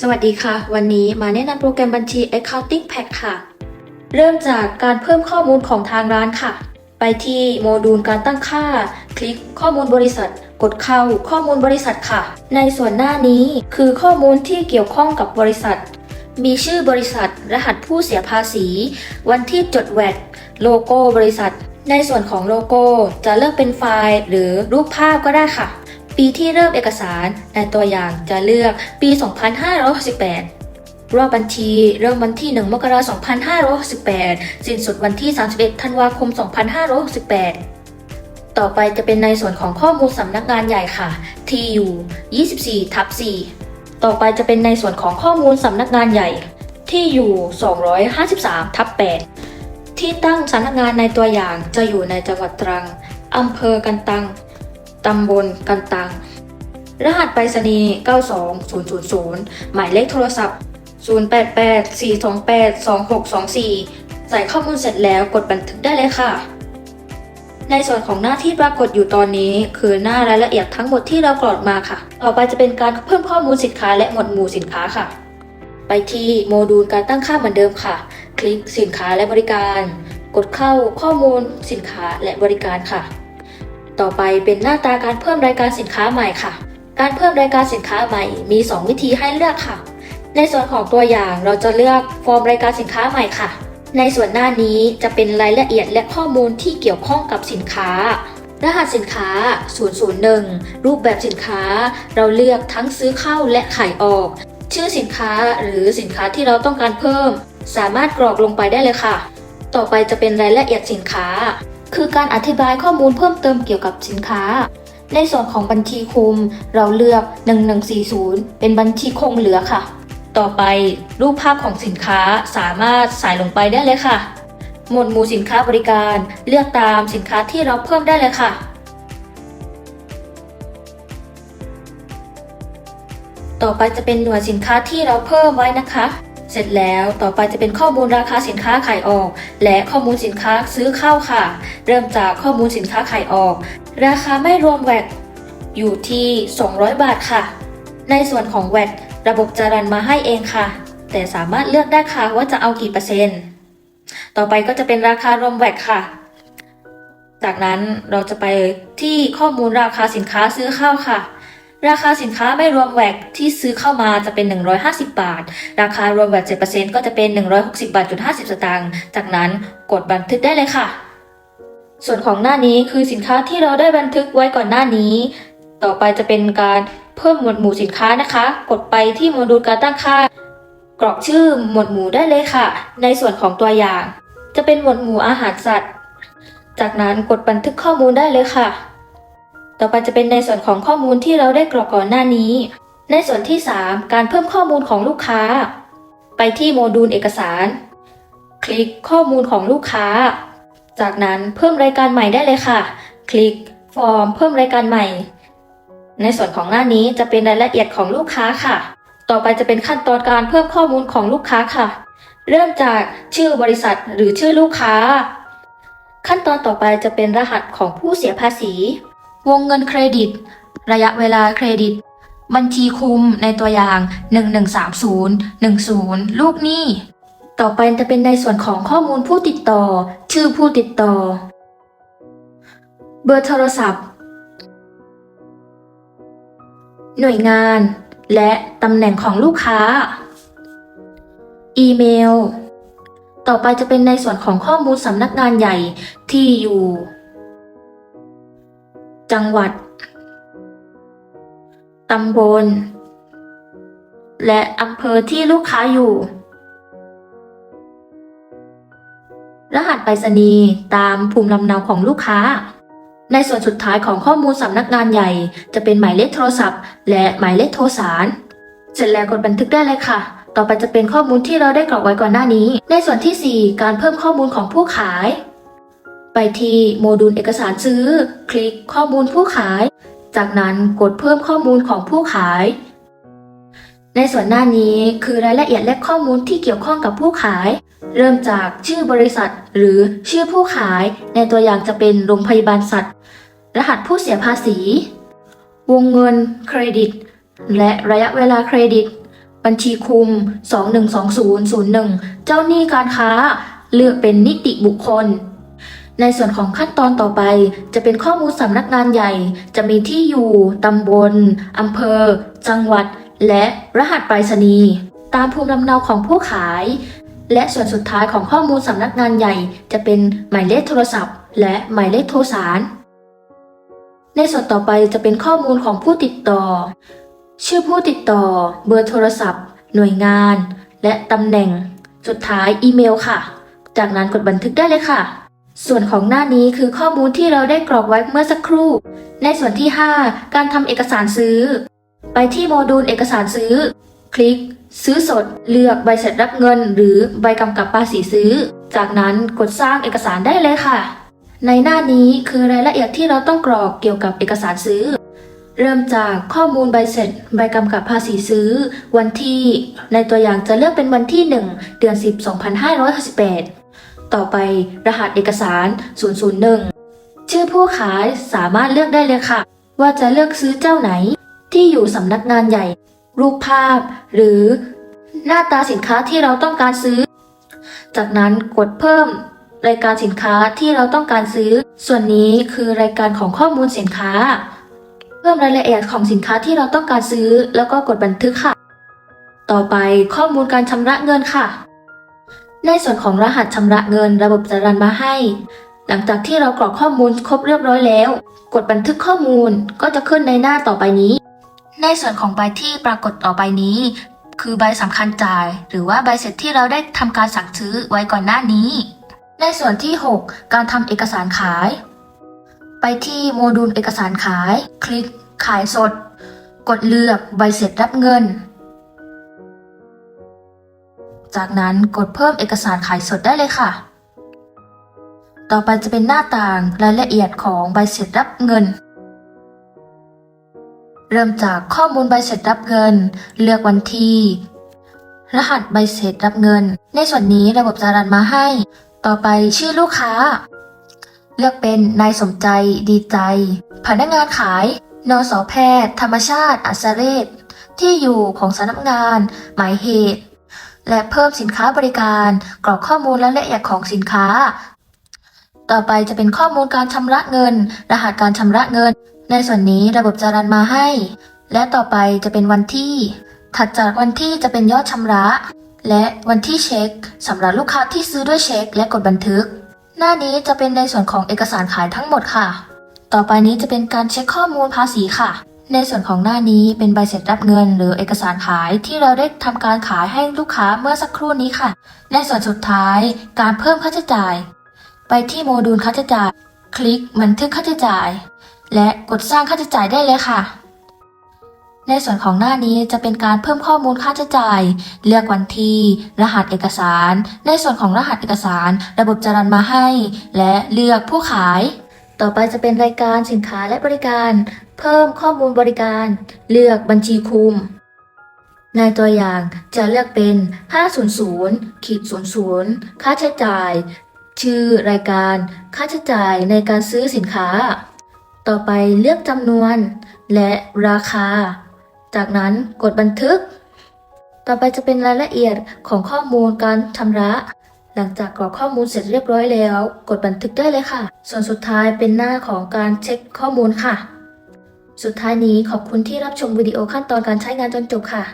สวัสดีค่ะ วันนี้มาแนะนำโปรแกรมบัญชี Accounting Pack ค่ะ เริ่มจากการเพิ่มข้อมูลของทางร้านค่ะ ไปที่โมดูลการตั้งค่า คลิกข้อมูลบริษัท กดเข้าข้อมูลบริษัทค่ะ ในส่วนหน้านี้คือข้อมูลที่เกี่ยวข้องกับบริษัท มีชื่อบริษัท รหัสผู้เสียภาษี วันที่จดแวดโลโก้บริษัท ในส่วนของโลโก้จะเลือกเป็นไฟล์ หรือรูปภาพก็ได้ค่ะ ปีที่เริ่มเอกสารในตัวอย่างจะเลือกปี 2568 รอบบัญชี เริ่มวันที่ 1 มกราคม 2568 สิ้นสุดวันที่ 31 ธันวาคม 2568 ต่อไปจะเป็นในส่วนของข้อมูลสำนักงานใหญ่ค่ะ ที่อยู่ 24 ทับ 4 ต่อไปจะเป็นในส่วนของข้อมูลสำนักงานใหญ่ ที่อยู่ 253 ทับ 8 ที่ตั้งสำนักงานในตัวอย่างจะอยู่ในจังหวัดตรังอำเภอกันตัง ตำบลกันตัง รหัสไปรษณีย์ 92000 หมายเลขโทรศัพท์ 0884282624 ใส่ข้อมูลเสร็จแล้วกดบันทึกได้เลยค่ะ ในส่วนของหน้าที่ปรากฏอยู่ตอนนี้ คือหน้ารายละเอียดทั้งหมดที่เรากรอกมาค่ะ ต่อไปจะเป็นการเพิ่มข้อมูลสินค้าและหมวดหมู่สินค้าค่ะ ไปที่โมดูลการตั้งค่าเหมือนเดิมค่ะ คลิกสินค้าและบริการ กดเข้าข้อมูลสินค้าและบริการค่ะ ต่อไปเป็นหน้าตาการเพิ่มรายการสินค้าใหม่ค่ะ การเพิ่มรายการสินค้าใหม่มี 2 วิธีให้เลือกค่ะ ในส่วนของตัวอย่างเราจะเลือกฟอร์มรายการสินค้าใหม่ค่ะ ในส่วนหน้านี้จะเป็นรายละเอียดและข้อมูลที่เกี่ยวข้องกับสินค้ารหัสสินค้า 001 รูปแบบสินค้า เราเลือกทั้งซื้อเข้าและขายออก ชื่อสินค้าหรือสินค้าที่เราต้องการเพิ่ม สามารถกรอกลงไปได้เลยค่ะ ต่อไปจะเป็นรายละเอียดสินค้า คือการอธิบายข้อมูลเพิ่มเติมเกี่ยวกับสินค้า ในส่วนของบัญชีคุม เราเลือก 1140 เป็นบัญชีคงเหลือค่ะ ต่อไปรูปภาพของสินค้าสามารถใส่ลงไปได้เลยค่ะ หมวดหมู่สินค้าบริการ เลือกตามสินค้าที่เราเพิ่มได้เลยค่ะ ต่อไปจะเป็นหน่วยสินค้าที่เราเพิ่มไว้นะคะ เสร็จแล้วต่อไปจะเป็นข้อมูลราคาสินค้าขายออก และข้อมูลสินค้าซื้อเข้าค่ะ เริ่มจากข้อมูลสินค้าขายออก ราคาไม่รวมแวตอยู่ที่ 200 บาทค่ะ ในส่วนของแวตระบบจะรันมาให้เองค่ะ แต่สามารถเลือกได้ค่ะว่าจะเอากี่เปอร์เซ็นต์ ต่อไปก็จะเป็นราคารวมแวตค่ะ จากนั้นเราจะไปที่ข้อมูลราคาสินค้าซื้อเข้าค่ะ ราคาสินค้าไม่รวมแวตที่ซื้อเข้ามาจะเป็น 150 บาท ราคารวมแวต7%ก็จะเป็น 160บาทจุด50 สตางค์ จากนั้นกดบันทึกได้เลยค่ะ ส่วนของหน้านี้คือสินค้าที่เราได้บันทึกไว้ก่อนหน้านี้ ต่อไปจะเป็นการเพิ่มหมวดหมู่สินค้านะคะ กดไปที่โมดูลการตั้งค่า กรอกชื่อหมวดหมู่ได้เลยค่ะ ในส่วนของตัวอย่าง จะเป็นหมวดหมู่อาหารสัตว์ จากนั้นกดบันทึกข้อมูลได้เลยค่ะ ต่อไปจะเป็นในส่วนของข้อมูลที่เราได้กรอกก่อนหน้านี้ ในส่วนที่ 3 การเพิ่มข้อมูลของลูกค้า ไปที่โมดูลเอกสาร คลิกข้อมูลของลูกค้า จากนั้นเพิ่มรายการใหม่ได้เลยค่ะ คลิกฟอร์มเพิ่มรายการใหม่ ในส่วนของหน้านี้จะเป็นรายละเอียดของลูกค้าค่ะ ต่อไปจะเป็นขั้นตอนการเพิ่มข้อมูลของลูกค้าค่ะ เริ่มจากชื่อบริษัทหรือชื่อลูกค้า ขั้นตอนต่อไปจะเป็นรหัสของผู้เสียภาษี วงเงินเครดิต ระยะเวลาเครดิต บัญชีคุมในตัวอย่าง 1130 10 ลูกหนี้ ต่อไปจะเป็นในส่วนของข้อมูลผู้ติดต่อ ชื่อผู้ติดต่อ เบอร์โทรศัพท์ หน่วยงาน และตำแหน่งของลูกค้า อีเมล ต่อไปจะเป็นในส่วนของข้อมูลสำนักงานใหญ่ที่อยู่ จังหวัด ตำบล และอำเภอที่ลูกค้าอยู่ รหัสไปรษณีย์ตามภูมิลำเนาของลูกค้า ในส่วนสุดท้ายของข้อมูลสำนักงานใหญ่ จะเป็นหมายเลขโทรศัพท์ และหมายเลขโทรสาร เสร็จแล้วกดบันทึกได้เลยค่ะต่อไปจะเป็นข้อมูลที่เราได้กรอกไว้ก่อนหน้านี้ ในส่วนที่ 4 การเพิ่มข้อมูลของผู้ขาย ไปที่โมดูลเอกสารซื้อ คลิกข้อมูลผู้ขาย จากนั้นกดเพิ่มข้อมูลของผู้ขาย ในส่วนหน้านี้คือรายละเอียดและข้อมูลที่เกี่ยวข้องกับผู้ขาย เริ่มจากชื่อบริษัท หรือชื่อผู้ขาย ในตัวอย่างจะเป็นโรงพยาบาลสัตว์ รหัสผู้เสียภาษี วงเงิน เครดิต และระยะเวลาเครดิต บัญชีคุม 212001 เจ้าหนี้การค้า เลือกเป็นนิติบุคคล ในส่วนของขั้นตอนต่อไป จะเป็นข้อมูลสำนักงานใหญ่ จะมีที่อยู่ ตำบล อำเภอ จังหวัด และรหัสไปรษณีย์ตามภูมิลำเนาของผู้ขาย และส่วนสุดท้ายของข้อมูลสำนักงานใหญ่ จะเป็นหมายเลขโทรศัพท์ และหมายเลขโทรสาร ในส่วนต่อไปจะเป็นข้อมูลของผู้ติดต่อ ชื่อผู้ติดต่อ เบอร์โทรศัพท์ หน่วยงาน และตำแหน่ง สุดท้ายอีเมลค่ะ จากนั้นกดบันทึกได้เลยค่ะ ส่วนของหน้านี้คือข้อมูลที่เราได้กรอกไว้เมื่อสักครู่ ในส่วนที่ 5 การทำเอกสารซื้อ ไปที่โมดูลเอกสารซื้อ คลิก ซื้อสด เลือกใบเสร็จรับเงิน หรือใบกำกับภาษีซื้อ จากนั้นกดสร้างเอกสารได้เลยค่ะ ในหน้านี้คือรายละเอียดที่เราต้องกรอกเกี่ยวกับเอกสารซื้อ เริ่มจากข้อมูลใบเสร็จ ใบกำกับภาษีซื้อ วันที่ ในตัวอย่างจะเลือกเป็นวันที่ 1 เดือน10 2558 ต่อไปรหัสเอกสาร 001 ชื่อผู้ขายสามารถเลือกได้เลยค่ะ ว่าจะเลือกซื้อเจ้าไหน ที่อยู่สำนักงานใหญ่ รูปภาพ หรือหน้าตาสินค้าที่เราต้องการซื้อ จากนั้นกดเพิ่ม รายการสินค้าที่เราต้องการซื้อ ส่วนนี้คือรายการของข้อมูลสินค้า เพิ่มรายละเอียดของสินค้าที่เราต้องการซื้อ แล้วก็กดบันทึกค่ะ ต่อไปข้อมูลการชำระเงินค่ะ ในส่วนของรหัสชำระเงินระบบจะรันมาให้ หลังจากที่เรากรอกข้อมูลครบเรียบร้อยแล้ว กดบันทึกข้อมูลก็จะขึ้นในหน้าต่อไปนี้ ในส่วนของใบที่ปรากฏต่อไปนี้ คือใบสำคัญจ่าย หรือว่าใบเสร็จที่เราได้ทำการสั่งซื้อไว้ก่อนหน้านี้ ในส่วนที่ 6 การทำเอกสารขาย ไปที่โมดูลเอกสารขาย คลิกขายสด กดเลือกใบเสร็จรับเงิน จากนั้นกดเพิ่มเอกสารขายสดได้เลยค่ะ ต่อไปจะเป็นหน้าต่างรายละเอียดของใบเสร็จรับเงิน เริ่มจากข้อมูลใบเสร็จรับเงิน เลือกวันที่ รหัสใบเสร็จรับเงิน ในส่วนนี้ระบบจะรันมาให้ ต่อไปชื่อลูกค้า เลือกเป็นนายสมใจ ดีใจ พนักงานขาย นสแพทย์ ธรรมชาติ อัศเรศที่อยู่ของสำนักงาน หมายเหตุ และเพิ่มสินค้าบริการ กรอกข้อมูลรายละเอียดของสินค้า ต่อไปจะเป็นข้อมูลการชำระเงิน รหัสการชำระเงิน ในส่วนนี้ระบบจะรันมาให้ และต่อไปจะเป็นวันที่ ถัดจากวันที่จะเป็นยอดชำระ และวันที่เช็คสำหรับลูกค้าที่ซื้อด้วยเช็ค และกดบันทึก หน้านี้จะเป็นในส่วนของเอกสารขายทั้งหมดค่ะ ต่อไปนี้จะเป็นการเช็คข้อมูลภาษีค่ะ ในส่วนของหน้านี้เป็นใบเสร็จรับเงิน หรือเอกสารขายที่เราได้ทำการขายให้ลูกค้าเมื่อสักครู่นี้ค่ะ ในส่วนสุดท้ายการเพิ่มค่าใช้จ่าย ไปที่โมดูลค่าใช้จ่าย คลิกบันทึกค่าใช้จ่าย และกดสร้างค่าใช้จ่ายได้เลยค่ะ ในส่วนของหน้านี้จะเป็นการเพิ่มข้อมูลค่าใช้จ่าย เลือกวันที่ รหัสเอกสาร ในส่วนของรหัสเอกสาร ระบบจะรันมาให้ และเลือกผู้ขาย ต่อไปจะเป็นรายการสินค้าและบริการ เพิ่มข้อมูลบริการ เลือกบัญชีคุม ในตัวอย่างจะเลือกเป็น 500ขีด00 ค่าใช้จ่าย ชื่อรายการ ค่าใช้จ่ายในการซื้อสินค้า ต่อไปเลือกจำนวน และราคา จากนั้นกดบันทึก ต่อไปจะเป็นรายละเอียดของข้อมูลการชำระ หลังจากกรอกข้อมูลเสร็จเรียบร้อยแล้ว กดบันทึกได้เลยค่ะ ส่วนสุดท้ายเป็นหน้าของการเช็คข้อมูลค่ะ สุดท้ายนี้ขอบคุณที่รับชมวิดีโอขั้นตอนการใช้งานจนจบค่ะ